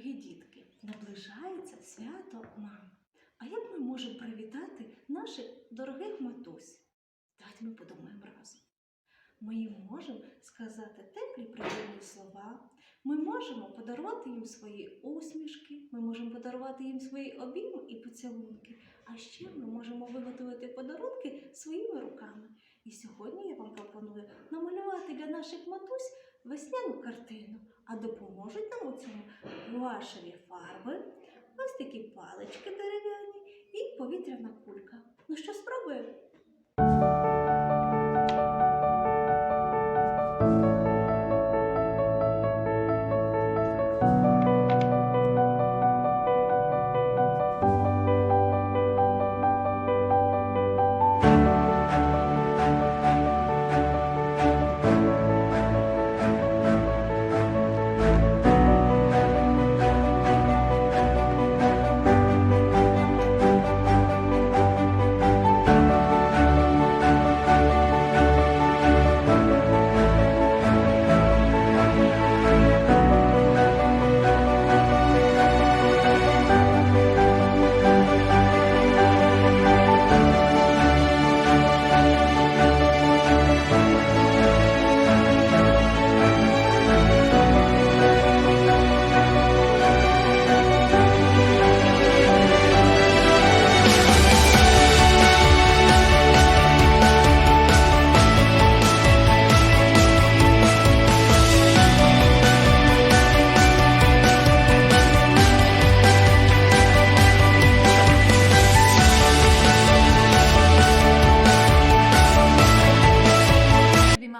Дорогі дітки, наближається свято мам. А як ми можемо привітати наших дорогих матусь? Давайте ми подумаємо разом. Ми їм можемо сказати теплі приємні слова, ми можемо подарувати їм свої усмішки, ми можемо подарувати їм свої обійми і поцілунки. А ще ми можемо виготовити подарунки своїми руками. І сьогодні я вам пропоную намалювати для наших матусь весняну картину, а допоможуть нам у цьому гуашеві фарби, ось такі палички дерев'яні і повітряна кулька. Ну що, спробуємо?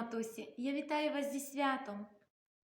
матусі, я вітаю вас зі святом.